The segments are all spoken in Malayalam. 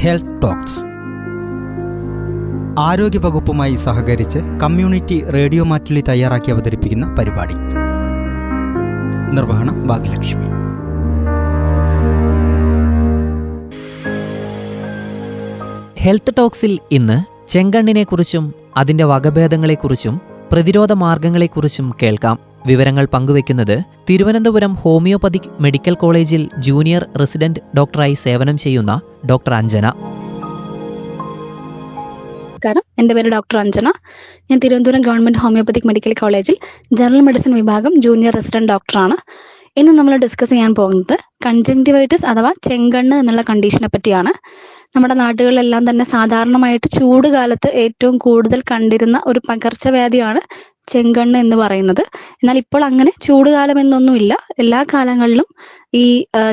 Health talks. ആരോഗ്യവകുപ്പുമായി സഹകരിച്ച് കമ്മ്യൂണിറ്റി റേഡിയോ മാറ്റുള്ളി തയ്യാറാക്കി അവതരിപ്പിക്കുന്ന പരിപാടി. നിർവഹണം ഭാഗ്യലക്ഷ്മി. ഹെൽത്ത് ടോക്സിൽ ഇന്ന് ചെങ്കണ്ണിനെക്കുറിച്ചും അതിന്റെ വകഭേദങ്ങളെക്കുറിച്ചും പ്രതിരോധ മാർഗങ്ങളെക്കുറിച്ചും കേൾക്കാം. വിവരങ്ങൾ പങ്കുവെക്കുന്നത് തിരുവനന്തപുരം ഹോമിയോപ്പതിക് മെഡിക്കൽ കോളേജിൽ ജൂനിയർ റെസിഡന്റ് ഡോക്ടറായി സേവനം ചെയ്യുന്ന ഡോക്ടർ അഞ്ജന. എന്റെ പേര് ഡോക്ടർ അഞ്ജന. ഞാൻ തിരുവനന്തപുരം ഗവൺമെന്റ് ഹോമിയോപ്പതിക് മെഡിക്കൽ കോളേജിൽ ജനറൽ മെഡിസിൻ വിഭാഗം ജൂനിയർ റെസിഡന്റ് ഡോക്ടറാണ്. ഇന്ന് നമ്മൾ ഡിസ്കസ് ചെയ്യാൻ പോകുന്നത് കൺജങ്ടിവൈറ്റിസ് അഥവാ ചെങ്കണ്ണ് എന്നുള്ള കണ്ടീഷനെ പറ്റിയാണ്. നമ്മുടെ നാടുകളിലെല്ലാം തന്നെ സാധാരണമായിട്ട് ചൂട് കാലത്ത് ഏറ്റവും കൂടുതൽ കണ്ടിരുന്ന ഒരു പകർച്ചവ്യാധിയാണ് ചെങ്കണ്ണ് എന്ന് പറയുന്നത്. എന്നാൽ ഇപ്പോൾ അങ്ങനെ ചൂടുകാലം എന്നൊന്നുമില്ല. എല്ലാ കാലങ്ങളിലും ഈ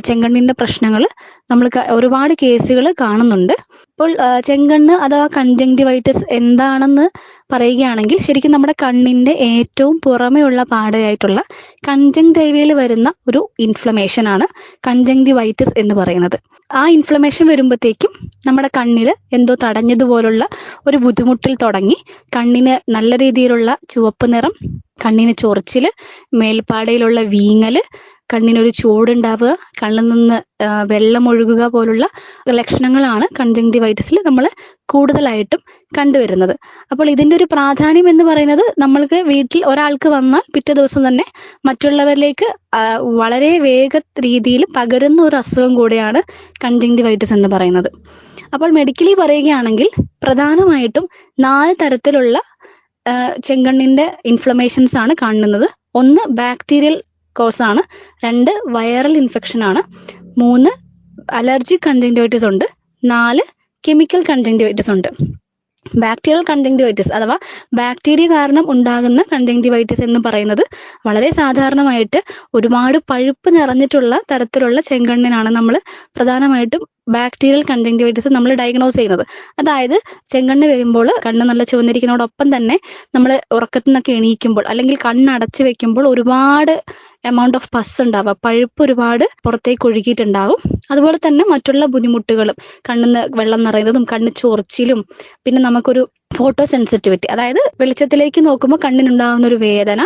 ചെങ്കണ്ണിന്റെ പ്രശ്നങ്ങൾ നമ്മൾ ഒരുപാട് കേസുകൾ കാണുന്നുണ്ട്. ഇപ്പോൾ ചെങ്കണ്ണ് അഥവാ കൺജങ്ടിവൈറ്റിസ് എന്താണെന്ന് പറയുകയാണെങ്കിൽ ശരിക്കും നമ്മുടെ കണ്ണിന്റെ ഏറ്റവും പുറമെയുള്ള പാടയായിട്ടുള്ള കൺജങ്ടൈവയിൽ വരുന്ന ഒരു ഇൻഫ്ലമേഷൻ ആണ് കൺജങ്ടിവൈറ്റിസ് എന്ന് പറയുന്നത്. ആ ഇൻഫ്ലമേഷൻ വരുമ്പോഴത്തേക്കും നമ്മുടെ കണ്ണിൽ എന്തോ തടഞ്ഞതുപോലുള്ള ഒരു ബുദ്ധിമുട്ടിൽ തുടങ്ങി കണ്ണിന് നല്ല രീതിയിലുള്ള ചുവപ്പ് നിറം കണ്ണിന് ചൊറിച്ചിൽ മേൽപ്പാടയിലുള്ള വീങ്ങൽ കണ്ണിനൊരു ചൂടുണ്ടാവുക കണ്ണിൽ നിന്ന് വെള്ളമൊഴുകുക പോലുള്ള ലക്ഷണങ്ങളാണ് കൺജങ്ടിവൈറ്റിസിൽ നമ്മൾ കൂടുതലായിട്ടും കണ്ടുവരുന്നത്. അപ്പോൾ ഇതിന്റെ ഒരു പ്രാധാന്യം എന്ന് പറയുന്നത് നമ്മൾക്ക് വീട്ടിൽ ഒരാൾക്ക് വന്നാൽ പിറ്റേ ദിവസം തന്നെ മറ്റുള്ളവരിലേക്ക് വളരെ വേഗ രീതിയിൽ പകരുന്ന ഒരു അസുഖം കൂടെയാണ് കൺജങ്ടിവൈറ്റിസ് എന്ന് പറയുന്നത്. അപ്പോൾ മെഡിക്കലി പറയുകയാണെങ്കിൽ പ്രധാനമായിട്ടും നാല് തരത്തിലുള്ള ചെങ്കണ്ണിന്റെ ഇൻഫ്ലമേഷൻസ് ആണ് കാണുന്നത്. ഒന്ന് ബാക്ടീരിയൽ കോസ് ആണ് രണ്ട് വൈറൽ ഇൻഫെക്ഷൻ ആണ് മൂന്ന് അലർജി കൺജങ്ടിവൈറ്റിസ് ഉണ്ട്. നാല് കെമിക്കൽ കൺജങ്ടിവൈറ്റിസ് ഉണ്ട്. ബാക്ടീരിയൽ കൺജങ്ടിവൈറ്റിസ് അഥവാ ബാക്ടീരിയ കാരണം ഉണ്ടാകുന്ന കൺജങ്ടിവൈറ്റിസ് എന്ന് പറയുന്നത് വളരെ സാധാരണമായിട്ട് ഒരുപാട് പഴുപ്പ് നിറഞ്ഞിട്ടുള്ള തരത്തിലുള്ള ചെങ്കണ്ണിനാണ് നമ്മൾ പ്രധാനമായിട്ടും ബാക്ടീരിയൽ കൺജങ്ടിവൈറ്റിസ് നമ്മൾ ഡയഗ്നോസ് ചെയ്യുന്നത്. അതായത് ചെങ്കണ്ണ് വരുമ്പോൾ കണ്ണ് നല്ല ചുവന്നിരിക്കുന്നതോടൊപ്പം തന്നെ നമ്മൾ ഉറക്കത്തിൽ നിന്നൊക്കെ എണീക്കുമ്പോൾ അല്ലെങ്കിൽ കണ്ണടച്ച് വെക്കുമ്പോൾ ഒരുപാട് എമൗണ്ട് ഓഫ് പസ് ഉണ്ടാവുക. പഴുപ്പ് ഒരുപാട് പുറത്തേക്ക് ഒഴുകിയിട്ടുണ്ടാവും. അതുപോലെ തന്നെ മറ്റുള്ള ബുദ്ധിമുട്ടുകളും കണ്ണിന്ന് വെള്ളം നിറയുന്നതും കണ്ണ് ചൊറിച്ചിലും പിന്നെ നമുക്കൊരു ഫോട്ടോ സെൻസിറ്റിവിറ്റി അതായത് വെളിച്ചത്തിലേക്ക് നോക്കുമ്പോൾ കണ്ണിനുണ്ടാകുന്ന ഒരു വേദന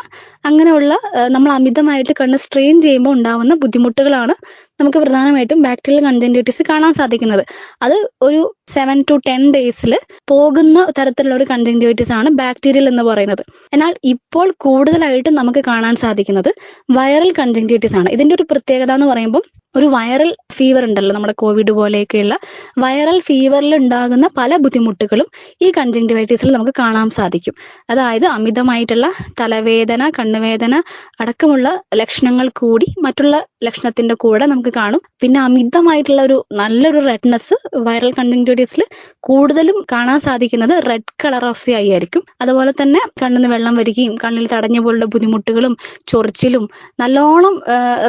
അങ്ങനെയുള്ള നമ്മൾ അമിതമായിട്ട് കണ്ണ് സ്ട്രെയിൻ ചെയ്യുമ്പോൾ ഉണ്ടാകുന്ന ബുദ്ധിമുട്ടുകളാണ് നമുക്ക് പ്രധാനമായിട്ടും ബാക്ടീരിയൽ കൺജങ്ടിവിറ്റിസ് കാണാൻ സാധിക്കുന്നത്. അത് ഒരു സെവൻ ടു ടെൻ ഡേയ്സിൽ പോകുന്ന തരത്തിലുള്ള ഒരു കൺജങ്ടിവിറ്റിസ് ആണ് ബാക്ടീരിയൽ എന്ന് പറയുന്നത്. എന്നാൽ ഇപ്പോൾ കൂടുതലായിട്ടും നമുക്ക് കാണാൻ സാധിക്കുന്നത് വൈറൽ കൺജങ്ടിവിറ്റിസ് ആണ്. ഇതിന്റെ ഒരു പ്രത്യേകത എന്ന് പറയുമ്പോൾ ഒരു വൈറൽ ഫീവർ ഉണ്ടല്ലോ നമ്മുടെ കോവിഡ് പോലെയൊക്കെയുള്ള വൈറൽ ഫീവറിൽ ഉണ്ടാകുന്ന പല ബുദ്ധിമുട്ടുകളും ഈ കൺജങ്ടിവൈറ്റിസിൽ നമുക്ക് കാണാൻ സാധിക്കും. അതായത് അമിതമായിട്ടുള്ള തലവേദന കണ്ണുവേദന അടക്കമുള്ള ലക്ഷണങ്ങൾ കൂടി മറ്റുള്ള ലക്ഷണത്തിന്റെ കൂടെ നമുക്ക് കാണും. പിന്നെ അമിതമായിട്ടുള്ള ഒരു നല്ലൊരു റെഡ്നെസ് വൈറൽ കൺജങ്ടിവൈറ്റിസിൽ കൂടുതലും കാണാൻ സാധിക്കുന്നത് red colour of the eye ആയിരിക്കും. അതുപോലെ തന്നെ കണ്ണിന് വെള്ളം വരികയും കണ്ണിൽ തടഞ്ഞ പോലുള്ള ബുദ്ധിമുട്ടുകളും ചൊറിച്ചിലും നല്ലോണം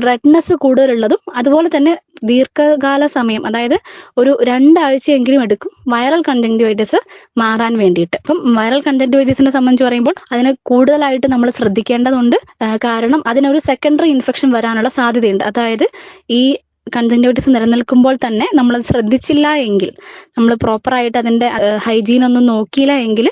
റെഡ്നെസ് കൂടുതലുള്ളതും അതുപോലെ തന്നെ ദീർഘകാല സമയം അതായത് ഒരു രണ്ടാഴ്ചയെങ്കിലും എടുക്കും വൈറൽ കൺജങ്ടിവൈറ്റിസ് മാറാൻ വേണ്ടിയിട്ട്. അപ്പം വൈറൽ കൺജങ്ടിവൈറ്റിസിനെ സംബന്ധിച്ച് പറയുമ്പോൾ അതിന് കൂടുതലായിട്ട് നമ്മൾ ശ്രദ്ധിക്കേണ്ടതുണ്ട്. കാരണം അതിനൊരു സെക്കൻഡറി ഇൻഫെക്ഷൻ വരാനുള്ള സാധ്യതയുണ്ട്. അതായത് ഈ കൺജങ്ടിവൈറ്റിസ് നിലനിൽക്കുമ്പോൾ തന്നെ നമ്മൾ ശ്രദ്ധിച്ചില്ല എങ്കിൽ നമ്മൾ പ്രോപ്പറായിട്ട് അതിന്റെ ഹൈജീൻ ഒന്നും നോക്കിയില്ല എങ്കിൽ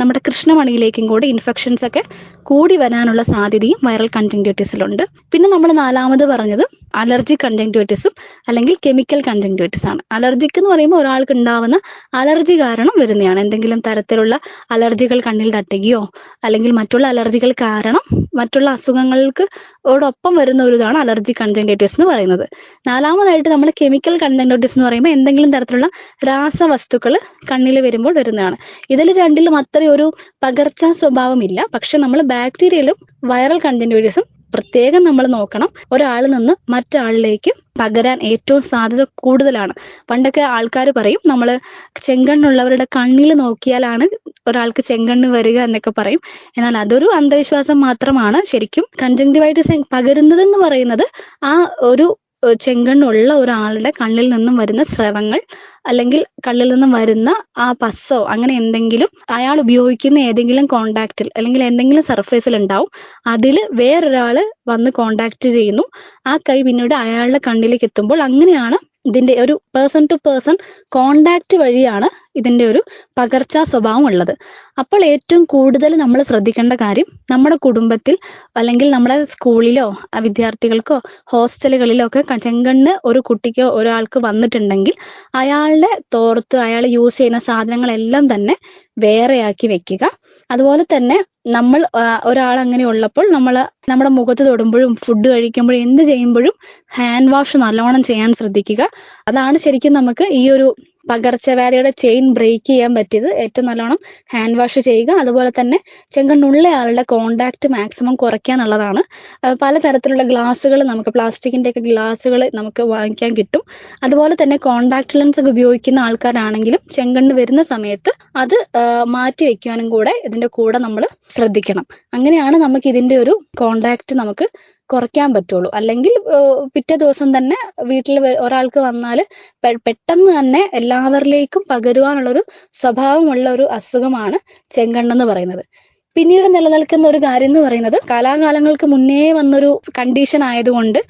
നമ്മുടെ കൃഷ്ണമണിയിലേക്കും കൂടി ഇൻഫെക്ഷൻസ് ഒക്കെ കൂടി വരാനുള്ള സാധ്യതയും വൈറൽ കൺജങ്ടിവൈറ്റിസിലുണ്ട് പിന്നെ നമ്മൾ നാലാമത് പറഞ്ഞത് അലർജി കൺജങ്ടിവൈറ്റിസും അല്ലെങ്കിൽ കെമിക്കൽ കൺജങ്ടിവൈറ്റിസ് ആണ്. അലർജിക്ക് എന്ന് പറയുമ്പോൾ ഒരാൾക്ക് ഉണ്ടാവുന്ന അലർജി കാരണം വരുന്നതാണ്. എന്തെങ്കിലും തരത്തിലുള്ള അലർജികൾ കണ്ണിൽ തട്ടുകയോ അല്ലെങ്കിൽ മറ്റുള്ള അലർജികൾ കാരണം മറ്റുള്ള അസുഖങ്ങൾക്ക് ഓടൊപ്പം വരുന്ന ഒരു ഇതാണ് അലർജി കൺജങ്ടിവൈറ്റിസ് എന്ന് പറയുന്നത്. നാലാമതായിട്ട് നമ്മൾ കെമിക്കൽ കൺജങ്ടിവൈറ്റിസ് എന്ന് പറയുമ്പോൾ എന്തെങ്കിലും തരത്തിലുള്ള രാസവസ്തുക്കൾ കണ്ണിൽ വരുമ്പോൾ വരുന്നതാണ്. ഇതിൽ രണ്ടിലും അത്രയും ഒരു പകർച്ചാ സ്വഭാവമില്ല. പക്ഷെ നമ്മൾ ബാക്ടീരിയയിലും വൈറൽ കൺജങ്ടിവൈറ്റിസും പ്രത്യേകം നമ്മൾ നോക്കണം. ഒരാളിൽ നിന്ന് മറ്റാളിലേക്ക് പകരാൻ ഏറ്റവും സാധ്യത കൂടുതലാണ്. പണ്ടൊക്കെ ആൾക്കാർ പറയും നമ്മൾ ചെങ്കണ്ണുള്ളവരുടെ കണ്ണിൽ നോക്കിയാലാണ് ഒരാൾക്ക് ചെങ്കണ്ണ് വരിക എന്നൊക്കെ പറയും. എന്നാൽ അതൊരു അന്ധവിശ്വാസം മാത്രമാണ്. ശരിക്കും കൺജങ്ടിവൈറ്റിസ് പകരുന്നതെന്ന് പറയുന്നത് ആ ഒരു ചെങ്കണ്ണുള്ള ഒരാളുടെ കണ്ണിൽ നിന്നും വരുന്ന സ്രവങ്ങൾ അല്ലെങ്കിൽ കണ്ണിൽ നിന്നും വരുന്ന ആ പസ്സോ അങ്ങനെ എന്തെങ്കിലും അയാൾ ഉപയോഗിക്കുന്ന ഏതെങ്കിലും കോണ്ടാക്റ്റിൽ അല്ലെങ്കിൽ എന്തെങ്കിലും സർഫേസിൽ ഉണ്ടാവും അതിൽ വേറൊരാൾ വന്ന് കോണ്ടാക്ട് ചെയ്യുന്നു. ആ കൈ പിന്നീട് അയാളുടെ കണ്ണിലേക്ക് എത്തുമ്പോൾ അങ്ങനെയാണ് ഇതിന്റെ ഒരു പേഴ്സൺ ടു പേഴ്സൺ കോണ്ടാക്ട് വഴിയാണ് ഇതിന്റെ ഒരു പകർച്ചാ സ്വഭാവം ഉള്ളത്. അപ്പോൾ ഏറ്റവും കൂടുതൽ നമ്മൾ ശ്രദ്ധിക്കേണ്ട കാര്യം നമ്മുടെ കുടുംബത്തിൽ അല്ലെങ്കിൽ നമ്മുടെ സ്കൂളിലോ വിദ്യാർത്ഥികൾക്കോ ഹോസ്റ്റലുകളിലോ ഒക്കെ ചെങ്കണ്ണ് ഒരു കുട്ടിക്കോ ഒരാൾക്ക് വന്നിട്ടുണ്ടെങ്കിൽ അയാളുടെ തോർത്ത് അയാൾ യൂസ് ചെയ്യുന്ന സാധനങ്ങളെല്ലാം തന്നെ വേറെയാക്കി വെക്കുക. അതുപോലെ തന്നെ നമ്മൾ ഒരാൾ അങ്ങനെ ഉള്ളപ്പോൾ നമ്മൾ നമ്മുടെ മുഖത്ത് തൊടുമ്പോഴും ഫുഡ് കഴിക്കുമ്പോഴും എന്ത് ചെയ്യുമ്പോഴും ഹാൻഡ് വാഷ് നല്ലോണം ചെയ്യാൻ ശ്രദ്ധിക്കുക. അതാണ് ശരിക്കും നമുക്ക് ഈ ഒരു പകർച്ചവ്യാധിയുടെ ചെയിൻ ബ്രേക്ക് ചെയ്യാൻ പറ്റിയത്. ഏറ്റവും നല്ലോണം ഹാൻഡ് വാഷ് ചെയ്യുക. അതുപോലെ തന്നെ ചെങ്കണ്ണുള്ള ആളുടെ കോണ്ടാക്ട് മാക്സിമം കുറയ്ക്കുക എന്നുള്ളതാണ്. പലതരത്തിലുള്ള ഗ്ലാസ്സുകൾ നമുക്ക് പ്ലാസ്റ്റിക്കിന്റെ ഒക്കെ ഗ്ലാസ്സുകൾ നമുക്ക് വാങ്ങിക്കാൻ കിട്ടും. അതുപോലെ തന്നെ കോണ്ടാക്ട് ലെൻസ് ഒക്കെ ഉപയോഗിക്കുന്ന ആൾക്കാരാണെങ്കിലും ചെങ്കണ്ണ് വരുന്ന സമയത്ത് അത് മാറ്റി വെക്കുവാനും കൂടെ ഇതിന്റെ കൂടെ നമ്മൾ ശ്രദ്ധിക്കണം. അങ്ങനെയാണ് നമുക്ക് ഇതിന്റെ ഒരു കോണ്ടാക്ട് നമുക്ക് കുറയ്ക്കാൻ പറ്റുള്ളൂ. അല്ലെങ്കിൽ പിറ്റേ ദിവസം തന്നെ വീട്ടിൽ ഒരാൾക്ക് വന്നാൽ പെട്ടെന്ന് തന്നെ എല്ലാവരിലേക്കും പകരുവാനുള്ളൊരു സ്വഭാവമുള്ള ഒരു അസുഖമാണ് ചെങ്കണ്ണെന്ന് പറയുന്നത്. പിന്നീട് നിലനിൽക്കുന്ന ഒരു കാര്യം എന്ന് പറയുന്നത് കാലാകാലങ്ങൾക്ക് മുന്നേ വന്നൊരു കണ്ടീഷൻ ആയതുകൊണ്ട്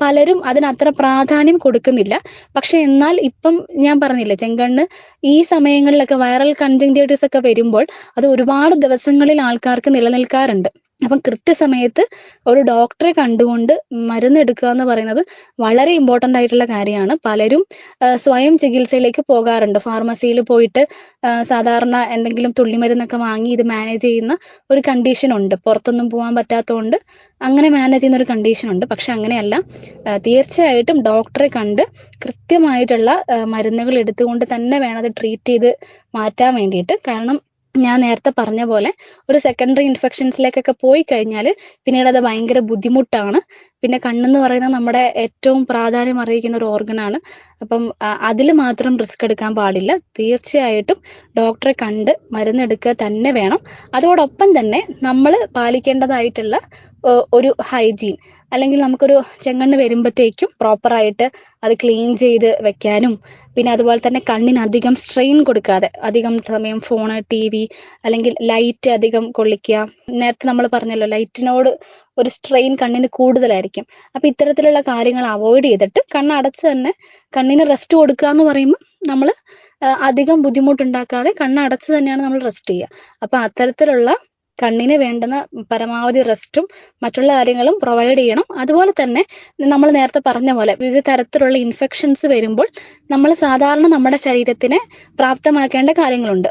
പലരും അതിന് അത്ര പ്രാധാന്യം കൊടുക്കുന്നില്ല. പക്ഷെ എന്നാൽ ഇപ്പം ഞാൻ പറഞ്ഞില്ലേ ചെങ്കണ്ണ് ഈ സമയങ്ങളിലൊക്കെ വൈറൽ കൺജങ്ക്റ്റീവിറ്റീസ് ഒക്കെ വരുമ്പോൾ അത് ഒരുപാട് ദിവസങ്ങളിൽ ആൾക്കാർക്ക് നിലനിൽക്കാറുണ്ട്. അപ്പം കൃത്യസമയത്ത് ഒരു ഡോക്ടറെ കണ്ടുകൊണ്ട് മരുന്ന് എടുക്കുക എന്ന് പറയുന്നത് വളരെ ഇമ്പോർട്ടന്റ് ആയിട്ടുള്ള കാര്യമാണ്. പലരും സ്വയം ചികിത്സയിലേക്ക് പോകാറുണ്ട്. ഫാർമസിയിൽ പോയിട്ട് സാധാരണ എന്തെങ്കിലും തുള്ളിമരുന്നൊക്കെ വാങ്ങി ഇത് മാനേജ് ചെയ്യുന്ന ഒരു കണ്ടീഷൻ ഉണ്ട്. പുറത്തൊന്നും പോകാൻ പറ്റാത്തതുകൊണ്ട് അങ്ങനെ മാനേജ് ചെയ്യുന്ന ഒരു കണ്ടീഷൻ ഉണ്ട്. പക്ഷെ അങ്ങനെയല്ല. തീർച്ചയായിട്ടും ഡോക്ടറെ കണ്ട് കൃത്യമായിട്ടുള്ള മരുന്നുകൾ എടുത്തുകൊണ്ട് തന്നെ വേണം അത് ട്രീറ്റ് ചെയ്ത് മാറ്റാൻ വേണ്ടിയിട്ട്. കാരണം ഞാൻ നേരത്തെ പറഞ്ഞ പോലെ ഒരു സെക്കൻഡറി ഇൻഫെക്ഷൻസിലേക്കൊക്കെ പോയി കഴിഞ്ഞാൽ പിന്നീട് അത് ഭയങ്കര ബുദ്ധിമുട്ടാണ്. പിന്നെ കണ്ണെന്ന് പറയുന്നത് നമ്മുടെ ഏറ്റവും പ്രാധാന്യം അറിയിക്കുന്ന ഒരു ഓർഗനാണ് അപ്പം അതിൽ മാത്രം റിസ്ക് എടുക്കാൻ പാടില്ല. തീർച്ചയായിട്ടും ഡോക്ടറെ കണ്ട് മരുന്നെടുക്കുക തന്നെ വേണം. അതോടൊപ്പം തന്നെ നമ്മൾ പാലിക്കേണ്ടതായിട്ടുള്ള ഒരു ഹൈജീൻ അല്ലെങ്കിൽ നമുക്കൊരു ചെങ്കണ്ണ് വരുമ്പോഴത്തേക്കും പ്രോപ്പറായിട്ട് അത് ക്ലീൻ ചെയ്ത് വെക്കാനും പിന്നെ അതുപോലെ തന്നെ കണ്ണിന് അധികം സ്ട്രെയിൻ കൊടുക്കാതെ അധികം സമയം ഫോണ് ടി വി അല്ലെങ്കിൽ ലൈറ്റ് അധികം കൊള്ളിക്കുക. നേരത്തെ നമ്മൾ പറഞ്ഞല്ലോ ലൈറ്റിനോട് ഒരു സ്ട്രെയിൻ കണ്ണിന് കൂടുതലായിരിക്കും. അപ്പൊ ഇത്തരത്തിലുള്ള കാര്യങ്ങൾ അവോയ്ഡ് ചെയ്തിട്ട് കണ്ണടച്ച് തന്നെ കണ്ണിന് റെസ്റ്റ് കൊടുക്കുക എന്ന് പറയുമ്പോൾ നമ്മൾ അധികം ബുദ്ധിമുട്ടുണ്ടാക്കാതെ കണ്ണടച്ച് തന്നെയാണ് നമ്മൾ റെസ്റ്റ് ചെയ്യുക. അപ്പൊ അത്തരത്തിലുള്ള കണ്ണിന് വേണ്ടുന്ന പരമാവധി റെസ്റ്റും മറ്റുള്ള കാര്യങ്ങളും പ്രൊവൈഡ് ചെയ്യണം. അതുപോലെ തന്നെ നമ്മൾ നേരത്തെ പറഞ്ഞ പോലെ വിവിധ തരത്തിലുള്ള ഇൻഫെക്ഷൻസ് വരുമ്പോൾ നമ്മൾ സാധാരണ നമ്മുടെ ശരീരത്തിനെ പ്രാപ്തമാക്കേണ്ട കാര്യങ്ങളുണ്ട്.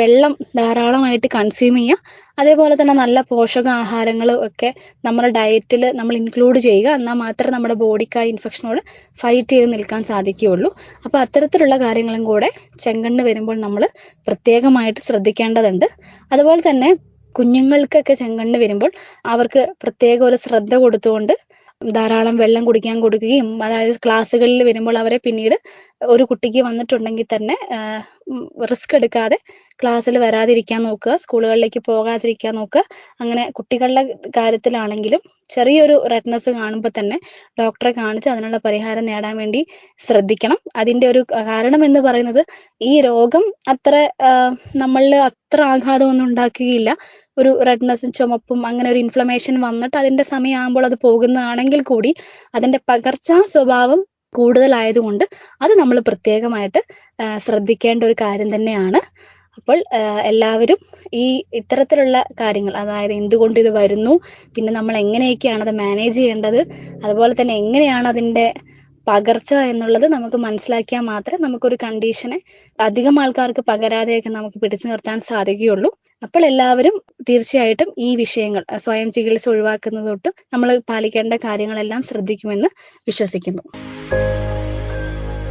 വെള്ളം ധാരാളമായിട്ട് കൺസ്യൂം ചെയ്യുക. അതേപോലെ തന്നെ നല്ല പോഷകാഹാരങ്ങൾ ഒക്കെ നമ്മുടെ ഡയറ്റിൽ നമ്മൾ ഇൻക്ലൂഡ് ചെയ്യുക. എന്നാൽ മാത്രമേ നമ്മുടെ ബോഡിക്ക് ആ ഇൻഫെക്ഷനോട് ഫൈറ്റ് ചെയ്ത് നിൽക്കാൻ സാധിക്കുകയുള്ളൂ. അപ്പോൾ അത്തരത്തിലുള്ള കാര്യങ്ങളും കൂടെ ചെങ്കണ്ണ് വരുമ്പോൾ നമ്മൾ പ്രത്യേകമായിട്ട് ശ്രദ്ധിക്കേണ്ടതുണ്ട്. അതുപോലെ തന്നെ കുഞ്ഞുങ്ങൾക്കൊക്കെ ചെങ്കണ്ണ് വരുമ്പോൾ അവർക്ക് പ്രത്യേക ഒരു ശ്രദ്ധ കൊടുത്തുകൊണ്ട് ധാരാളം വെള്ളം കുടിക്കാൻ കൊടുക്കുകയും അതായത് ക്ലാസ്സുകളിൽ വരുമ്പോൾ അവരെ പിന്നീട് ഒരു കുട്ടിക്ക് വന്നിട്ടുണ്ടെങ്കിൽ തന്നെ റിസ്ക് എടുക്കാതെ ക്ലാസ്സിൽ വരാതിരിക്കാൻ നോക്കുക സ്കൂളുകളിലേക്ക് പോകാതിരിക്കാൻ നോക്കുക. അങ്ങനെ കുട്ടികളുടെ കാര്യത്തിലാണെങ്കിലും ചെറിയൊരു റെഡ്നെസ് കാണുമ്പോൾ തന്നെ ഡോക്ടറെ കാണിച്ച് അതിനുള്ള പരിഹാരം നേടാൻ വേണ്ടി ശ്രദ്ധിക്കണം. അതിന്റെ ഒരു കാരണം എന്ന് പറയുന്നത് ഈ രോഗം അത്ര നമ്മളിൽ അത്ര ആഘാതമൊന്നും ഉണ്ടാക്കുകയില്ല. ഒരു റെഡ്നെസ്സും ചുമപ്പും അങ്ങനെ ഒരു ഇൻഫ്ലമേഷൻ വന്നിട്ട് അതിന്റെ സമയമാകുമ്പോൾ അത് പോകുന്നതാണെങ്കിൽ കൂടി അതിന്റെ പകർച്ചാ സ്വഭാവം കൂടുതലായതുകൊണ്ട് അത് നമ്മൾ പ്രത്യേകമായിട്ട് ശ്രദ്ധിക്കേണ്ട ഒരു കാര്യം തന്നെയാണ്. അപ്പോൾ എല്ലാവരും ഈ ഇത്തരത്തിലുള്ള കാര്യങ്ങൾ അതായത് എന്തുകൊണ്ട് ഇത് വരുന്നു പിന്നെ നമ്മൾ എങ്ങനെയൊക്കെയാണ് അത് മാനേജ് ചെയ്യേണ്ടത് അതുപോലെ തന്നെ എങ്ങനെയാണ് അതിന്റെ പകർച്ച എന്നുള്ളത് നമുക്ക് മനസ്സിലാക്കിയാൽ മാത്രമേ നമുക്കൊരു കണ്ടീഷനെ അധികം ആൾക്കാർക്ക് പകരാതെയൊക്കെ നമുക്ക് പിടിച്ചു നിർത്താൻ സാധിക്കുകയുള്ളൂ. അപ്പോൾ എല്ലാവരും തീർച്ചയായിട്ടും ഈ വിഷയങ്ങൾ സ്വയം ചികിത്സ ഒഴിവാക്കുന്നത് തൊട്ട് നമ്മൾ പാലിക്കേണ്ട കാര്യങ്ങളെല്ലാം ശ്രദ്ധിക്കുമെന്ന് വിശ്വസിക്കുന്നു.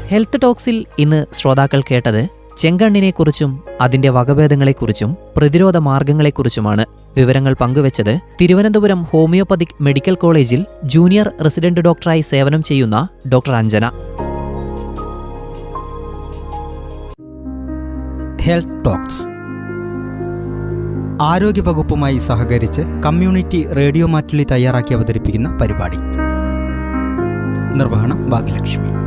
ഹെൽത്ത് ടോക്സിൽ ഇന്ന് ശ്രോതാക്കൾ കേട്ടത് ചെങ്കണ്ണിനെക്കുറിച്ചും അതിന്റെ വകഭേദങ്ങളെക്കുറിച്ചും പ്രതിരോധ മാർഗങ്ങളെക്കുറിച്ചുമാണ് വിവരങ്ങൾ പങ്കുവച്ചത് തിരുവനന്തപുരം ഹോമിയോപ്പതിക് മെഡിക്കൽ കോളേജിൽ ജൂനിയർ റെസിഡന്റ് ഡോക്ടറായി സേവനം ചെയ്യുന്ന ഡോക്ടർ അഞ്ജന. ഹെൽത്ത് ടോക്സ് ആരോഗ്യവകുപ്പുമായി സഹകരിച്ച് കമ്മ്യൂണിറ്റി റേഡിയോ മാറ്റുള്ളി തയ്യാറാക്കി അവതരിപ്പിക്കുന്ന പരിപാടി. നിർവഹണം ഭാഗ്യലക്ഷ്മി.